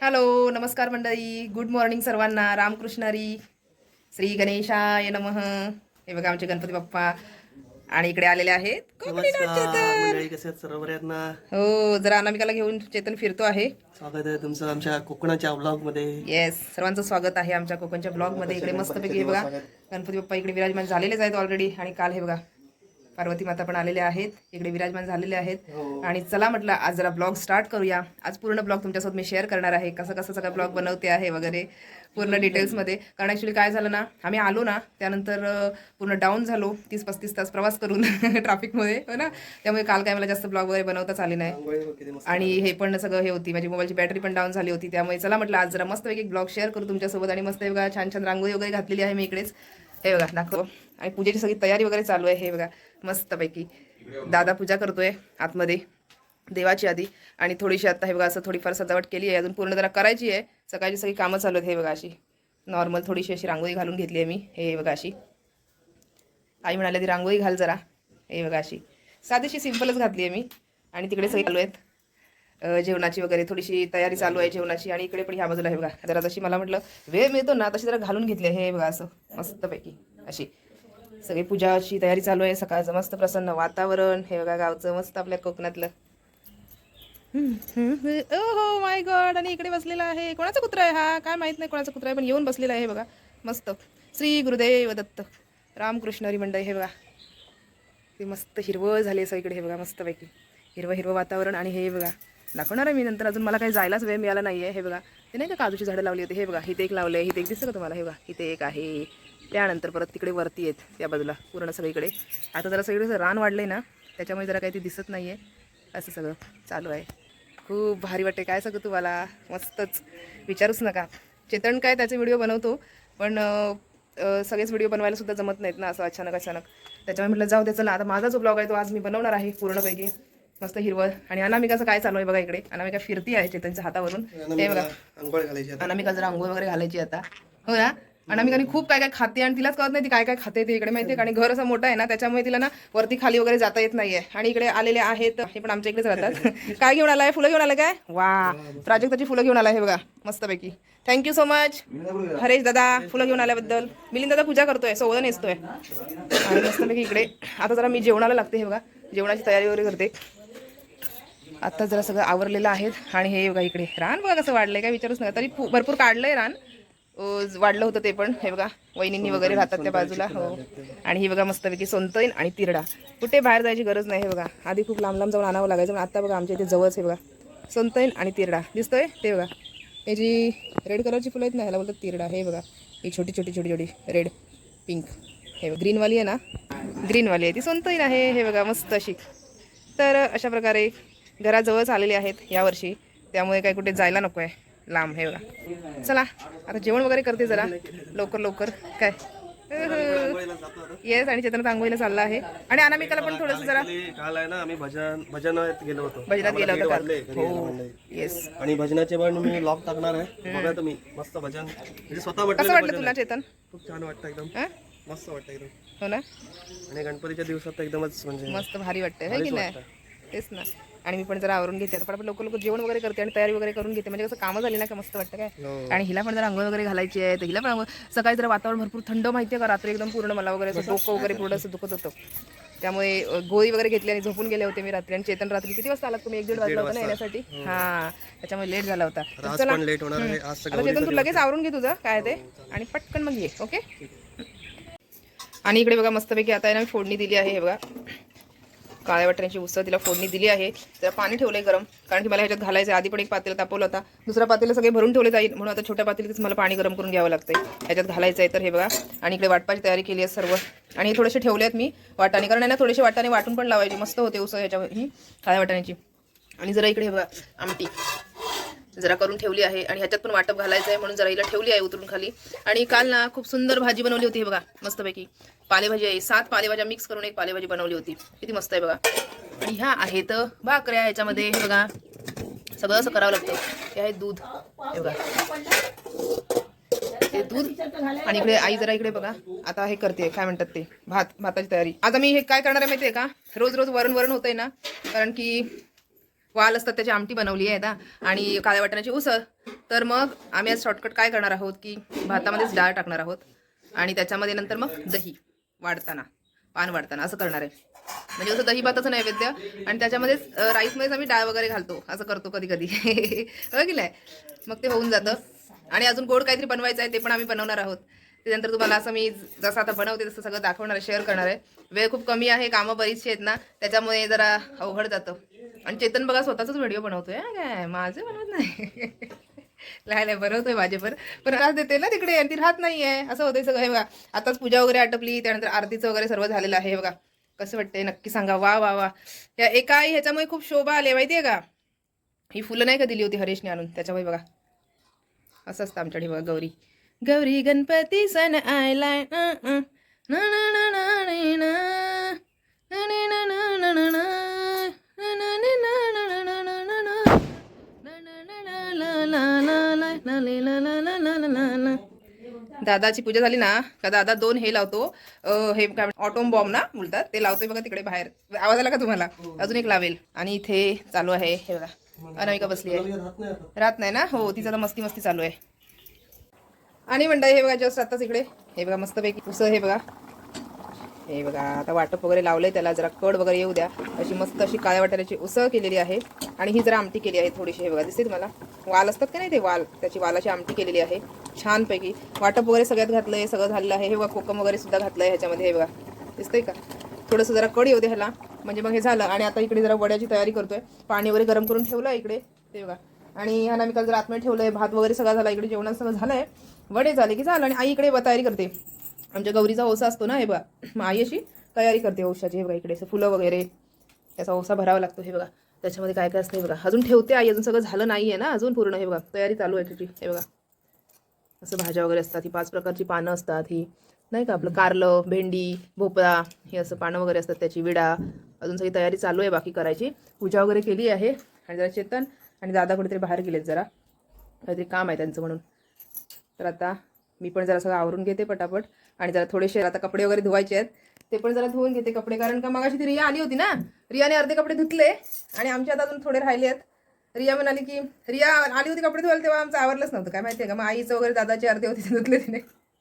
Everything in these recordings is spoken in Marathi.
हॅलो नमस्कार मंडळी. गुड मॉर्निंग सर्वांना. रामकृष्णारी. श्री गणेशाय नमः. हे बघा आमचे गणपती बाप्पा आणि इकडे आलेले आहेत. हो जरा अनामिकाला घेऊन चेतन फिरतो आहे. स्वागत आहे तुमचं आमच्या कोकणाच्या ब्लॉगमध्ये येस सर्वांचं स्वागत आहे आमच्या कोकणच्या ब्लॉगमध्ये इकडे मस्तपैकी हे बघा गणपती बाप्पा इकडे विराजमान झालेलेच आहेत ऑलरेडी आणि काल हे बघा पार्वती माता पण आलेले आहेत इकडे विराजमान झालेले आहेत. आणि चला म्हटलं आज जरा ब्लॉग स्टार्ट करूया. आज पूर्ण ब्लॉग तुमच्यासोबत मी शेअर करणार आहे. कसं कसं सगळं ब्लॉग बनवते आहे वगैरे पूर्ण डिटेल्समध्ये कारण ॲक्च्युली काय झालं ना आम्ही आलो ना त्यानंतर पूर्ण डाऊन झालो तीस पस्तीस तास प्रवास करून ट्रॅफिकमध्ये हो ना? त्यामुळे काल काय मला जास्त ब्लॉग वगैरे बनवताच आले नाही. आणि हे पण सगळं हे होती. माझी मोबाईलची बॅटरी पण डाऊन झाली होती. त्यामुळे चला म्हटलं आज जरा मस्त एक ब्लॉग शेअर करू तुमच्यासोबत. आणि मस्त हे बघा छान छान रांगोळी वगैरे घातलेली आहे मी इकडेच. हे बघा दाखव. आणि पूजेची सगळी तयारी वगैरे चालू आहे हे बघा. मस्तपैकी. दादा पूजा करतोय आतमध्ये देवाची आधी आणि थोडीशी आता हे बघा असं थोडीफार सजावट केली आहे. अजून पूर्ण जरा करायची आहे. सकाळची सगळी कामं चालू आहेत हे बघा अशी. नॉर्मल थोडीशी अशी रांगोळी घालून घेतली आहे मी. हे बघा अशी. आई म्हणाले ती रांगोळी घाल जरा. हे बघा अशी. साधीशी सिम्पलच घातली आहे मी. आणि तिकडे सगळी चालू आहेत. जेवणाची वगैरे थोडीशी तयारी चालू आहे जेवणाची. आणि इकडे पण ह्या बाजूला हे बघा. जरा जशी मला म्हटलं वेळ मिळतो ना तशी जरा घालून घेतली आहे. हे बघा असं. मस्तपैकी. अशी. सगळी पूजाची तयारी चालू आहे. सकाळचं मस्त प्रसन्न वातावरण. हे बघा गावचं मस्त आपल्या कोकणातलं. हो माय गॉड आणि इकडे बसलेला आहे. कोणाचा कुत्रा आहे हा? काय माहीत नाही कोणाचा कुत्रा आहे पण येऊन बसलेला आहे बघा. मस्त. श्री गुरुदेव दत्त. रामकृष्णरी मंडळ हे बघा. ते मस्त हिरवं झाले सगळीकडे हे बघा मस्तपैकी. हिरवं हिरवं वातावरण आणि हे बघा. दाखवणार आहे मी नंतर अजून मला काही जायलाच वेळ मिळाला नाही आहे हे बघा. ते नाही का काजूची झाडं लावली होती हे बघा. इथे एक लावलं आहे इथे एक दिसतं का तुम्हाला? हे बघा इथे एक आहे. त्यानंतर परत तिकडे वरती आहेत त्या बाजूला पूर्ण सगळीकडे. आता जरा सगळीकडे रान वाढलं आहे ना त्याच्यामुळे जरा काही ते दिसत नाही आहे असं सगळं चालू आहे. खूप भारी वाटते काय सगळं तुम्हाला? मस्तच. विचारूच नका. चेतन काय त्याचे व्हिडिओ बनवतो पण सगळेच व्हिडिओ बनवायला सुद्धा जमत नाहीत ना असं अचानक अचानक. त्याच्यामुळे म्हटलं जाऊ चला. आता माझा जो ब्लॉग आहे तो आज मी बनवणार आहे पूर्णपैकी. मस्त हिरवळ. आणि अनामिकाचं काय चालू आहे बघा इकडे. अनामिका फिरती आहे चेतनच्या हातावरून. हे बघा. अंघोळ घालायची. अनामिका जर आंघोळ वगैरे घालायची आता. हो ना? अनामिकाने खूप काय काय खाते आणि तिलाच कळत नाही ती काय काय खाते ते इकडे माहितीये का? आणि घर असं मोठं आहे ना त्याच्यामुळे तिला ना वरती खाली वगैरे जाता येत नाहीये. आणि इकडे आलेले आहेत हे पण आमच्या इकडेच राहतात. काय घेऊन आलाय? फुलं घेऊन आलाय काय? वा प्राजक्ताची फुलं घेऊन आलाय हे बघा मस्तपैकी. थँक्यू सो मच हरेश दादा फुलं घेऊन आल्याबद्दल. मिलिंद दादा पूजा करतोय सोळं नेसतोय. आणि मस्तपैकी इकडे आता जरा मी जेवणाला लागते हे बघा. जेवणाची तयारी वगैरे करते. आता जरा सगळं आवरलेलं आहेत. आणि हे बघा इकडे. रान बघा कसं वाढलंय काय विचारूच नका. तरी भरपूर काढलंय रान. वाढलं होतं ते पण. हे बघा वहिनींनी वगैरे राहतात त्या बाजूला. हो. आणि ही बघा मस्तपैकी सोनतैन आणि तिरडा. कुठे बाहेर जायची गरज नाही हे बघा. आधी खूप लांब लांब जाऊन आणावं लागायचं पण आता बघा आमच्या इथे जवळच हे बघा. सोनतैन आणि तिरडा. दिसतोय? ते बघा. हे जी रेड कलरची फुलं आहेत ना ह्याला बोलतात तिरडा. हे बघा. ही छोटी छोटी छोटी छोटी रेड पिंक हे बघा. ग्रीनवाली आहे ना? ग्रीनवाली आहे. ती सोनतैन आहे हे? बघा मस्त अशी. तर अशा प्रकारे घराजवळच आलेले आहेत यावर्षी. त्यामुळे काही कुठे जायला नको आहे लांब हे बघा. चला आता जेवण वगैरे करते जरा. लवकर लवकर. काय. येस आणि चेतन आंघोळीला चालला आहे. आणि अनामिकाला पण थोडंसं जरा काल आहे ना आम्ही भजन भजनात गेलो होतो. भजनात गेला होता काल. हो. येस आणि भजनाचे पण मी लॉग टाकणार आहे. बघा तुम्ही मस्त भजन. म्हणजे स्वतः कसं वाटलं तुला चेतन? खूप छान वाटतं एकदम? मस्त वाटतं एकदम. हो ना? आणि गणपतीच्या दिवसात एकदमच म्हणजे मस्त भारी वाटतंय की नाही? तेच ना. आणि मी पण जरा आवरून घेते. आता पण लवकर लवकर जेवण वगैरे करते आणि तयारी वगैरे करून घेते. म्हणजे कसं कामं झाली ना का मस्त वाटतं काय? हो. आणि हिला पण जरा आंघोळ वगैरे घालायची आहे. तर हिला पण सकाळी जरा वातावरण भरपूर थंड माहिती आहे का? रात्री एकदम पूर्ण मला वगैरे असं डोकं वगैरे पूर्ण असं दुखत होतं. त्यामुळे गोळी वगैरे घेतली आणि झोपून गेले होते मी रात्री. आणि चेतन रात्री किती वाजता आलात तुम्ही? एक दीड वाजला होता ना येण्यासाठी? हा. त्याच्यामुळे लेट झाला होता. चला. आता चेतन तू लगेच आवरून घे तुझं. काय ते? आणि पटकन मग ये ओके? आणि इकडे बघा मस्तपैकी आता आहे ना मी फोडणी दिली आहे हे बघा. काळ्या वाटण्याची उसळ तिला फोडणी दिली आहे. त्याला पाणी ठेवलंय गरम कारण की मला ह्याच्यात घालायचं आधी पण एक पातेला तापवलं होता. दुसरा पातेला सगळे भरून ठेवले जाईल. म्हणून आता छोट्या पातेलीतच मला पाणी गरम करून घ्यावं लागतंय. ह्याच्यात घालायचं आहे तर हे बघा. आणि इकडे वाटपाची तयारी केली आहे सर्व. आणि हे थोडेसे ठेवले आहेत मी वाटाणे. कारण आहे ना थोडेसे वाटाणे वाटून पण लावायचे. मस्त होते उसळ ह्याच्या ही काळ्या वाटाण्याची. आणि जरा इकडे हे बघा आमटी. जरा करून ठेवली आहे आणि ह्याच्यात पण वाटप घालायचं आहे म्हणून जरा हिला ठेवली आहे उतरून खाली. आणि काल ना खूप सुंदर भाजी बनवली होती हे बघा मस्तपैकी. पालेभाजी आहे. सात पालेभाज्या मिक्स करून एक पालेभाजी बनवली होती. किती मस्त आहे बघा. आणि ह्या आहेत भाकऱ्या ह्याच्यामध्ये हे बघा. सगळं असं करावं लागतं. हे आहे दूध. हे बघा. ते दूध. आणि इकडे आई जरा इकडे बघा. आता हे करते काय म्हणतात ते? भात भाताची तयारी. आता मी हे काय करणार आहे माहितीये का? रोज रोज वरण वरण होतंय ना. कारण की वाल असतात त्याची आमटी बनवली आहे आता आणि काळ्या वाटण्याची उसळ. तर मग आम्ही आज शॉर्टकट काय करणार आहोत की भातामध्येच डाळ टाकणार आहोत आणि त्याच्यामध्ये नंतर मग दही वाढताना पान वाढताना असं करणार आहे. म्हणजे असं दही भाताचं नैवेद्य आणि त्याच्यामध्येच राईसमध्येच आम्ही डाळ वगैरे घालतो असं करतो कधी कधी. हो की नाही? मग ते होऊन जातं. आणि अजून गोड काहीतरी बनवायचं आहे ते पण आम्ही बनवणार आहोत. त्यानंतर तुम्हाला असं मी जसं आता बनवते तसं सगळं दाखवणार आहे शेअर करणार आहे. वेळ खूप कमी आहे कामं बरीचशी आहेत ना त्याच्यामुळे जरा अवघड जातं. आणि चेतन बघा स्वतःचाच व्हिडिओ बनवतोय काय? माझं बनवत नाही. लहान आहे बनवतोय माझे पण पण राहत देते ना तिकडे आणि ती राहत नाही आहे असं होतंय सगळं हे बघा. आताच पूजा वगैरे आटपली त्यानंतर आरतीचं वगैरे सर्व झालेलं आहे बघा. कसं वाटतंय नक्की सांगा. वा वा वा. या एका आई ह्याच्यामुळे खूप शोभा आले माहितीये का? ही फुलं नाही का दिली होती हरेशने आणून? त्याच्यामुळे बघा. असं असतं आमच्याकडे बघा गौरी. गौरी गणपती सण आयलाय दादाची पूजा झाली ना का दादा दोन हे लावतो हे काय ऑटोम बॉम्ब ना बोलतात ते लावतोय बघा तिकडे बाहेर आवाज आला का तुम्हाला अजून एक लावेल आणि इथे चालू आहे हे बघा अनामिका बसली आहे राहत नाही ना हो तिचा मस्ती मस्ती चालू आहे आणि मंडळी हे बघा जस्ट आताच इकडे. हे बघा मस्तपैकी उस हे बघा. हे बघा आता वाटप वगैरे लावलंय त्याला जरा कड वगैरे येऊ द्या. अशी मस्त अशी काळ्या वाटाण्याची उसळ केलेली आहे. आणि ही जरा आमटी केली आहे थोडीशी हे बघा दिसते तुम्हाला? वाल असतात का नाही ते वाल? त्याची वालाची आमटी केलेली आहे. छानपैकी. वाटप वगैरे सगळ्यात घातलंय सगळं झालेलं आहे. हे बघा कोकम वगैरे सुद्धा घातलंय ह्याच्यामध्ये हे बघा. दिसतंय का? थोडंसं जरा कड येऊ दे ह्याला. म्हणजे मग हे झालं. आणि आता इकडे जरा वड्याची तयारी करतोय. पाणी वगैरे गरम करून ठेवलं इकडे. ते बघा. आणि ह्याला मी काल जर आतमध्ये ठेवलंय. भात वगैरे सगळं झाला इकडे जेवणात सगळं झालंय. वडे झाले की झालं आणि आई इकडे तयारी करते. आमच्या गौरीचा ओसा असतो ना हे बघा. आई अशी तयारी करते ओशाची. हे बघा इकडे असं फुलं वगैरे. त्याचा ओसा भरावा लागतो हे बघा. त्याच्यामध्ये काय काय असतं हे बघा. अजून ठेवते आई. अजून सगळं झालं नाही आहे ना. अजून पूर्ण हे बघा. तयारी चालू आहे त्याची हे बघा. असं भाज्या वगैरे असतात. ही पाच प्रकारची पानं असतात ही. नाही का आपलं कारलं भेंडी भोपळा हे असं पानं वगैरे असतात त्याची. विडा. अजून सगळी तयारी चालू आहे बाकी करायची. पूजा वगैरे केली आहे. आणि जरा चेतन आणि दादा कुठेतरी बाहेर गेलेत जरा. काहीतरी काम आहे त्यांचं म्हणून. तर आता मी पण जरा सगळं आवरून घेते पटापट. आणि जरा थोडेसे आता कपडे वगैरे धुवायचे आहेत. ते पण जरा धुवून घेते कपडे कारण का मगाशी ती रिया आली होती ना? रियाने अर्धे कपडे धुतले आणि आमच्या आता अजून थोडे राहिले आहेत. रिया म्हणाली की रिया आली होती कपडे धुवायला तेव्हा आमचं आवरलंच नव्हतं. काय माहिती आहे का? मग आईचं वगैरे दादाचे अर्धे होते ते धुतले तिने.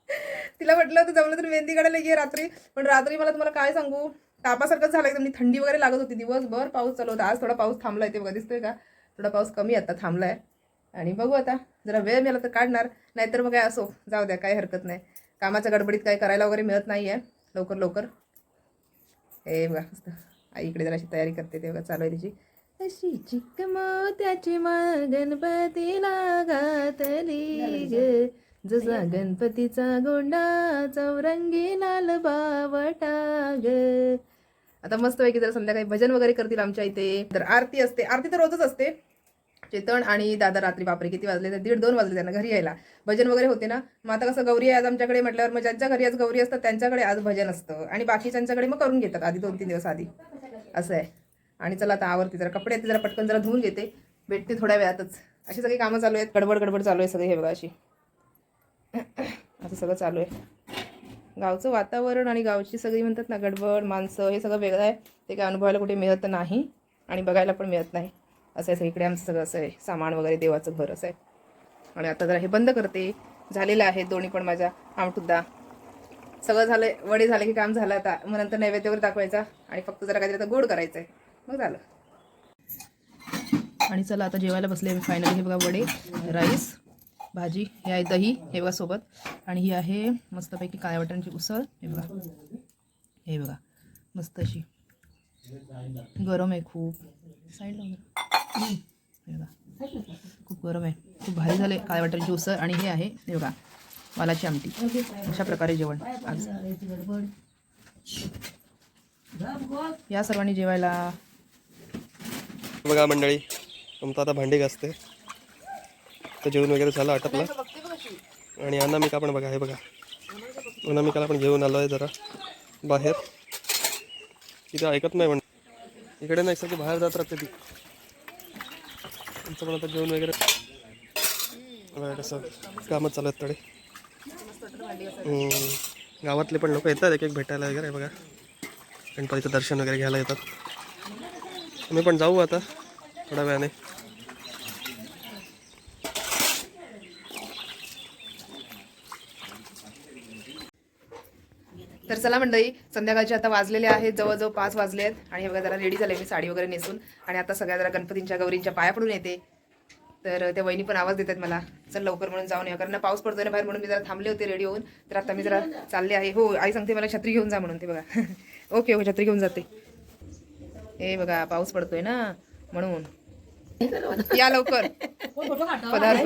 तिला म्हटलं होतं जमलं तर मेहंदी काढायला ये रात्री. पण रात्री मला तुम्हाला काय सांगू? तापासारखंच झालं एकदम. थंडी वगैरे लागत होती दिवसभर. पाऊस चालू होता. आज थोडा पाऊस थांबलाय ते बघा. दिसतोय का? थोडा पाऊस कमी आता थांबलाय. आणि बघू आता. जरा वेळ मिळाला तर काढणार. नाहीतर मग काय असो जाऊ द्या काही हरकत नाही. कामाच्या गडबडीत काही करायला वगैरे मिळत नाही आहे लवकर लवकर. हे बघा मस्त. आई इकडे जरा अशी तयारी करते ते बघा चालू आहे तिची. अशी चिक्क मोत्याची माळ गणपतीला घातली ग. जसा गणपतीचा गोंडा चौरंगी लाल बावटा ग. आता मस्त पैकी जर संध्याकाळी भजन वगैरे करतील आमच्या इथे. तर आरती असते. आरती तर रोजच असते. चेतन आणि दादा रात्री बापरे किती वाजले? तर दीड दोन वाजले त्यांना घरी यायला. भजन वगैरे होते ना? मग आता कसं गौरी आहे आज आमच्याकडे म्हटल्यावर मग ज्यांच्या घरी आज गौरी असतात त्यांच्याकडे आज भजन असतं. आणि बाकीच्यांच्याकडे मग करून घेतात आधी दोन तीन दिवस आधी. असं आहे. आणि चला आता आवरती जरा कपडे जरा पटकन जरा धुवून घेते. भेटते थोड्या वेळातच. अशी सगळी कामं चालू आहेत. गडबड गडबड चालू आहे सगळी हे बघा अशी. असं सगळं चालू आहे. गावचं वातावरण आणि गावची सगळी म्हणतात ना गडबड माणसं हे सगळं वेगळं आहे. ते काय अनुभवायला कुठे मिळत नाही आणि बघायला पण मिळत नाही. असं आहे सगळीकडे आमचं सगळं असं आहे सामान वगैरे देवाचं घर असं आहे. आणि आता जरा हे बंद करते. झालेलं आहे दोन्ही पण माझ्या आमटुद्धा सगळं झालं वडे झाले की काम झालं आता. मग नंतर नैवेद्य वगैरे दाखवायचा आणि फक्त जरा काहीतरी आता गोड करायचं आहे मग झालं. आणि चला आता जेवायला बसले मी फायनली हे बघा वडे राईस भाजी हे आहे दही हे बघा सोबत. आणि ही आहे मस्तपैकी काळ्या वाटणची उसळ. हे बघा. हे बघा. मस्त अशी. गरम आहे खूप. साईडला खूप गरम आहे. खूप भारी झाले काय वाटाण्याची उसळ आणि हे आहे हे बघा वालाची आमटी. अशा प्रकारे जेवण आज. या सर्वांनी जेवायला. बघा मंडळी तुमचं आता भांडी घासते तर जेवण वगैरे झालं आटपलं. आणि अनामिका पण बघा हे बघा. अनामिकाला पण घेऊन आलो आहे जरा बाहेर. तिथे ऐकत नाही म्हण इकडे नाही सगळी बाहेर जात राहते ती. तुमचं पण आता जेवण वगैरे? बघा कसं? कामच चालू आहेत तडे गावातले पण लोक येतात एक एक भेटायला वगैरे बघा. गणपतीचं दर्शन वगैरे घ्यायला येतात. आम्ही पण जाऊ आता थोड्या वेळाने. तर चला मंडळी संध्याकाळचे आता वाजलेले आहेत जवळजवळ पाच वाजले आहेत. आणि हे बघा जरा रेडी झाले मी साडी वगैरे नेसून. आणि आता सगळ्या जरा गणपतींच्या गौरींच्या पाया पडून येते. तर त्या वहिनी पण आवाज देतात मला. चल लवकर म्हणून जाऊन या. कारण पाऊस पडतोय ना बाहेर म्हणून मी जरा थांबले होते रेडी होऊन. तर आता मी जरा चालले आहे. हो आई सांगते मला छत्री घेऊन जा म्हणून ते बघा. ओके हो छत्री घेऊन जाते. हे बघा पाऊस पडतोय ना म्हणून. या लवकर. पदार्थ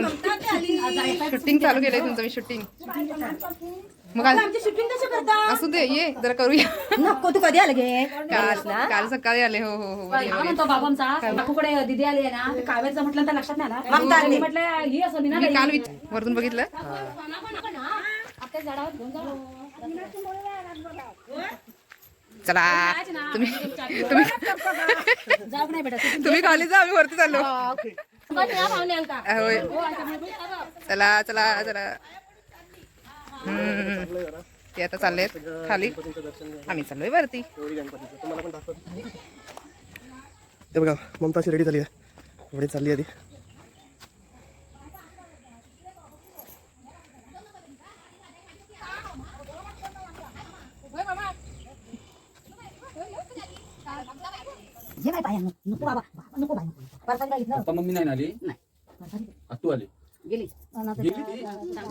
शूटिंग चालू केलंय तुमचं मी शूटिंग मग आज- आमची शूटिंग कशी करता? असू दे ये जरा करूया. नको तू कधी आलं गे? काल काल सकाळी आले हो हो हो बरोबर हा. आहे. म्हणतो बाबा आमचा बापूकडे दिदी आली आहे ना? ते काव्याचं म्हटलं तर लक्षात नाही आला. त्यांनी म्हटलं ही असं मी ना मी काल विच- वरतून बघितलं. चला. तुम्ही तुम्ही जाऊ नाही बेटा? तुम्ही खाली जा आम्ही वरती चाललो. होय. चला चला चला. ते आता चाललेत खाली. आम्ही चाललोय वरती. हे बघा ममताची रेडी झाली आहे. एवढी चालली आधी काय पाया नको बाबा बाबा, नको बाई नको आता मम्मी नाही ना आली आतू आली? गेली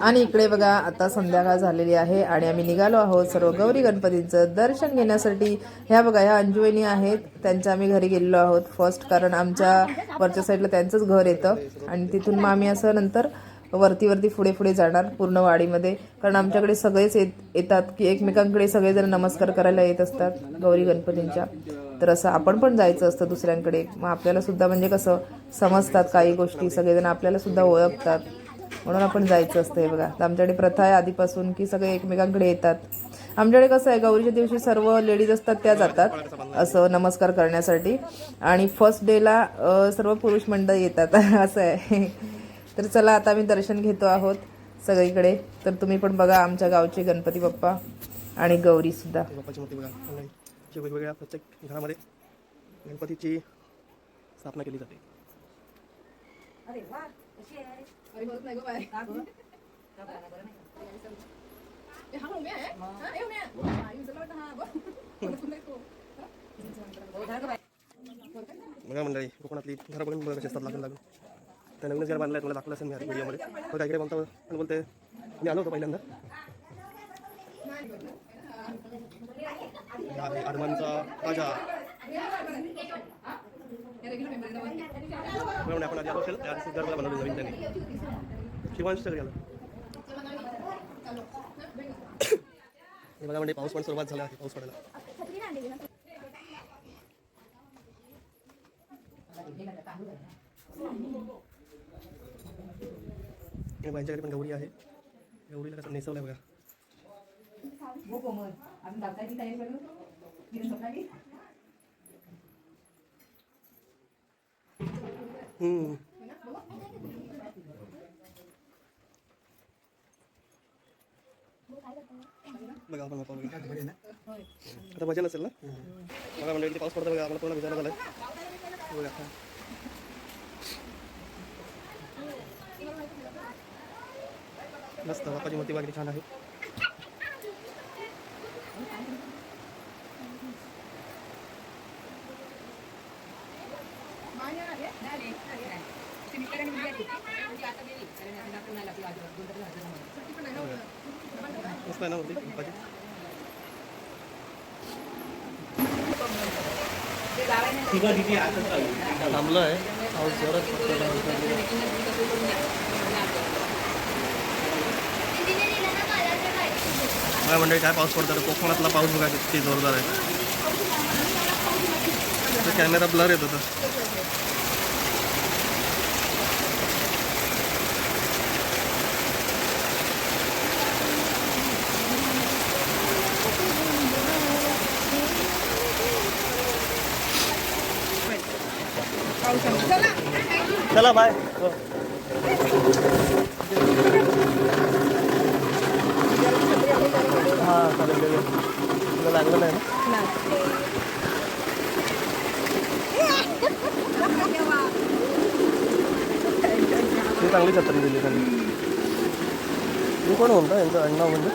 आणि इकडे बघा आता संध्याकाळ झालेली आहे आणि आम्ही निघालो आहोत सर्व गौरी गणपतींचं दर्शन घेण्यासाठी. ह्या बघा ह्या अंजुवेनी आहेत. त्यांच्या आम्ही घरी गेलेलो आहोत फर्स्ट कारण आमच्या वरच्या साईडला त्यांचंच घर येतं. आणि तिथून मग आम्ही असं नंतर वरती वरती पुढे पुढे जाणार पूर्ण वाडीमध्ये. कारण आमच्याकडे सगळेच येत येतात की एकमेकांकडे सगळेजण नमस्कार करायला येत असतात गौरी गणपतींच्या. तर असं आपण पण जायचं असतं दुसऱ्यांकडे. मग आपल्याला सुद्धा म्हणजे कसं समजतात काही गोष्टी सगळेजण आपल्याला सुद्धा ओळखतात. म्हणून आपण जायचं असतं हे बघा आमच्याकडे प्रथा आहे आधीपासून की सगळे एकमेकांकडे येतात. आमच्याकडे कसं आहे गौरीच्या दिवशी सर्व लेडीज असतात त्या जातात. असं नमस्कार करण्यासाठी. आणि फर्स्ट डेला सर्व पुरुष मंडळ येतात. असं आहे. तर चला आता आम्ही दर्शन घेतो आहोत सगळीकडे. तर तुम्ही पण बघा आमच्या गावचे गणपती बाप्पा आणि गौरी सुद्धा. वेगवेगळ्या प्रत्येक घरामध्ये गणपतीची स्थापना केली जाते. बघा मंडळी कोकणातली घरं बघून बघा कशी असतात लागून लागून त्या नवीनच घर बांधलं आहे तुम्हाला दाखवलं असेल मी व्हिडिओमध्ये बघा इकडे म्हणतो आणि बोलते मी आलो होतो पहिल्यांदा हा आहे आडमांचा राजा आलो असेल त्या आधीच घर बनवलं नवीन त्यांनी. शिवांश घरी आलं हे बघा म्हणजे पाऊस पण सुरुवात झाला आहे पाऊस पडायला. हे माझ्याकडे पण गौरी आहे. गौरीला कसं नेसवलं आहे बघा बघा आपण आता मजा नसेल ना? बघा म्हणजे पाऊस पडतो बघा. आम्हाला पूर्ण विचार झाला बघा मस्त बापाची मोठी बागडी छान आहे. आहे ना मूर्ती बाप्पाची थांबलं आहे पाऊस जोरात काय मंडळी काय पाऊस पडतो? कोकणातला पाऊस बघा किती जोरदार आहे. कॅमेरा ब्लर येत होता. चला बाय. हां चालेल. तुला लागलं नाही ना? ती चांगली छत्री दिली त्यांनी. मी कोण म्हणतो? यांचं अण्णा म्हणजे.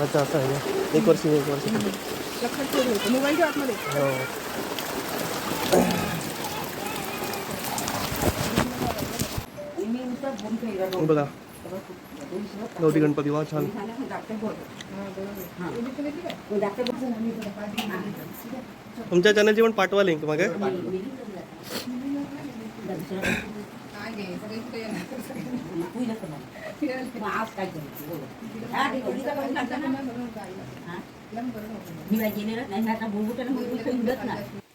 अच्छा असं आहे? एक वर्षी एक वर्षी. मोबाईलच्या आतमध्ये. हे. बघा गौरी गणपती वा छान तुमच्या चॅनलची पण पाठवा लिंक मग हम्म. काय म्हण- हे। बघा म्हणते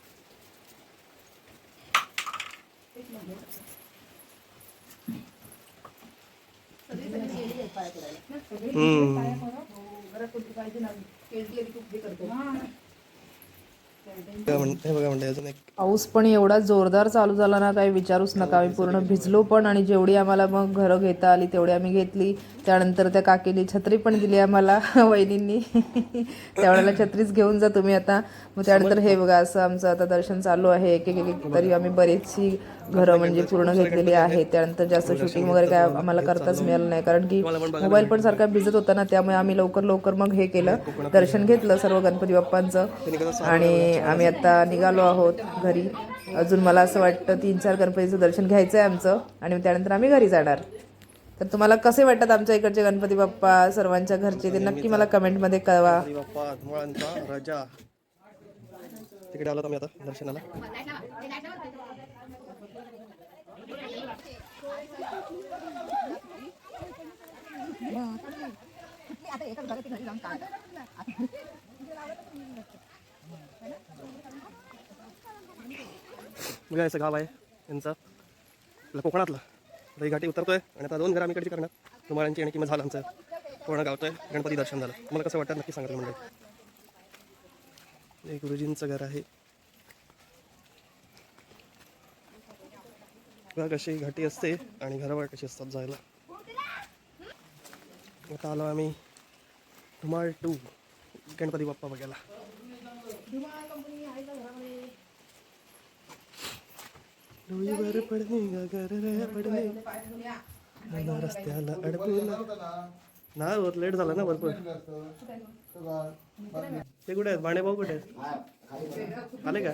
पाऊस पण एवढा जोरदार चालू झाला ना काही विचारूच नका आम्ही पूर्ण भिजलो पण आणि जेवढी आम्हाला मग घरं घेता आली तेवढी आम्ही घेतली. त्यानंतर त्या काकीने छत्री पण दिली आम्हाला वहिनींनी. त्यावेळेला छत्रीच घेऊन जा तुम्ही आता. मग त्यानंतर हे बघा असं आमचं आता दर्शन चालू आहे एक एक तरी आम्ही बरेचशी घरं म्हणजे पूर्ण घेतलेली आहेत. त्यानंतर जास्त शूटिंग वगैरे काय आम्हाला करताच मिळालं नाही. कारण की मोबाईल पण सारखा भिजत होता ना त्यामुळे आम्ही लवकर लवकर मग हे केलं. दर्शन घेतलं सर्व गणपती बाप्पांचं. आणि आम्ही आता निघालो आहोत घरी. अजून मला असं वाटतं तीन चार गणपतीचं दर्शन घ्यायचं आहे आमचं. आणि त्यानंतर आम्ही घरी जाणार. तर तुम्हाला कसे वाटतात आमच्या इकडचे गणपती बाप्पा सर्वांच्या घरचे? ते नक्की मला कमेंटमध्ये कळवा. राजा. तिकडे आलो आम्ही आता दर्शनाला? मुलं असं गाव आहे यांचं. आपलं कोकणातलं. आता घाटी उतरतोय आणि आता दोन घरं आम्ही इकडची करणार. तुम्हाला आणि किंमत झालं आमचं. पूर्ण गावतोय. गणपती दर्शन झालं. तुम्हाला कसं वाटतं? नक्की सांगतो म्हणजे हे गुरुजींचं घर आहे. बघा कशी घाटी असते आणि घरावर कशी असतात जायला. आता आलो आम्ही धुमाळ टू गणपती बाप्पा बघायला. डोईवर पडणे ग पडणे. रस्त्याला अडकला नाही होत लेट झाला ना भरपूर. ते कुठे आहेत? भाणे भाऊ कुठे आहेत? आले का?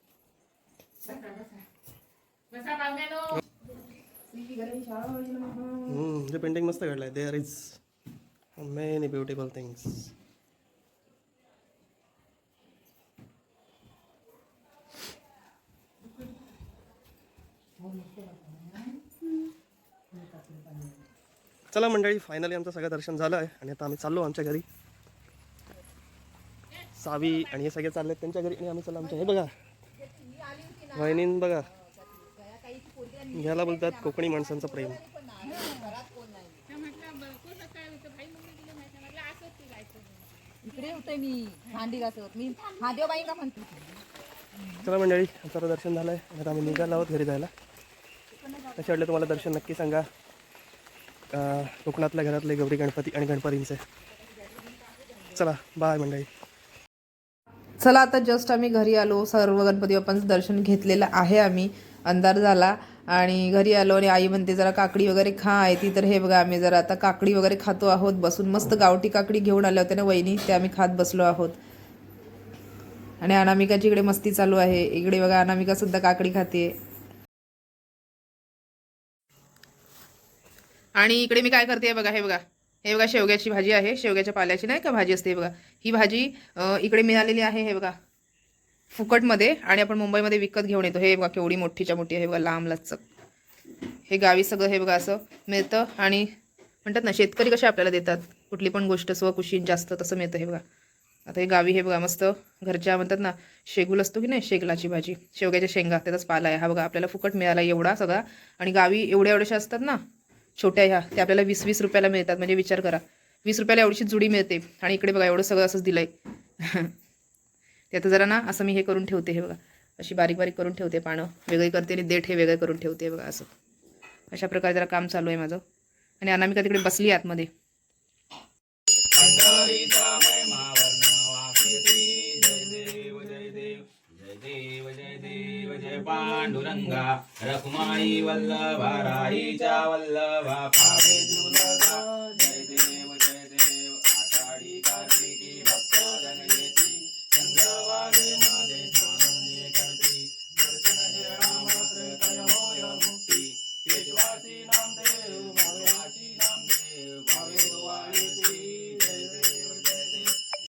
पेंटिंग मस्त काढलंय. There is many beautiful things चला मंडळी फायनली आमचं सगळं दर्शन झालं आहे आणि आता आम्ही चाललो आमच्या घरी. सावी आणि हे सगळे चालले त्यांच्या घरी आणि आम्ही चला आमच्या हे बघा. वहिनीन बघा. ह्याला बोलतात कोकणी माणसांचं प्रेम. इकडे होते मी भांडी घासत मी महादेवबाई का म्हणते. चला मंडळी आमचं दर्शन झालं आहे आता आम्ही निघालो आहोत घरी जायला. कसे वाटले तुम्हाला दर्शन नक्की सांगा. कोकणातल्या घरातले गौरी गणपती आणि गणपतींचे. चला बाय मंडळी. चला आता जस्ट आम्ही घरी आलो. सर्व गणपती बाप्पांचं दर्शन घेतलेलं आहे आम्ही. अंधार झाला आणि घरी आलो आणि आई म्हणते जरा काकडी वगैरे खा. आहे ती तर हे बघा आम्ही जरा आता काकडी वगैरे खातो आहोत. बसून मस्त गावठी काकडी घेऊन आल्या होत्या ना वहिनी ते आम्ही खात बसलो आहोत. आणि अनामिकाची इकडे मस्ती चालू आहे. इकडे बघा अनामिका सुद्धा काकडी खाते. आणि इकडे मी काय करते बघा हे बघा. हे बघा शेवग्याची भाजी आहे. शेवग्याच्या पाल्याची नाही का भाजी असते बघा? ही भाजी इकडे मिळालेली आहे हे बघा. फुकटमध्ये आणि आपण मुंबईमध्ये विकत घेऊन येतो. हे बघा केवढी मोठीच्या मोठी आहे हे बघा लांब लचक. हे गावी सगळं हे बघा असं मिळतं आणि म्हणतात ना शेतकरी कसे आपल्याला देतात? कुठली पण गोष्ट स्वकुशीन जास्त तसं मिळतं हे बघा. आता हे गावी हे बघा मस्त घरच्या म्हणतात ना शेगूल असतो की नाही? शेगलाची भाजी. शेवग्याच्या शेंगा त्याचाच पाला आहे. हा बघा आपल्याला फुकट मिळाला एवढा सगळा. आणि गावी एवढ्या एवढ्याशा असतात ना छोट्या ह्या ते आपल्याला वीस वीस रुपयाला मिळतात. म्हणजे विचार करा. वीस रुपयाला एवढीशी जुडी मिळते. आणि इकडे बघा एवढं सगळं असंच दिलंय. ते आता जरा ना असं मी हे करून ठेवते हे बघा. अशी बारीक बारीक करून ठेवते पानं. वेगळी करते आणि देठ हे वेगळे करून ठेवते बघा असं. अशा प्रकारे जरा काम चालू आहे माझं. आणि अनामिका तिकडे बसली आतमध्ये. పాండురంగ రఘుమాయి వల్లభ రాయి చా వల్లభ జయ దేవ జయ దేవ ఆషాఢి కార్తీకి భక్త జనయేతి చంద్రవాగే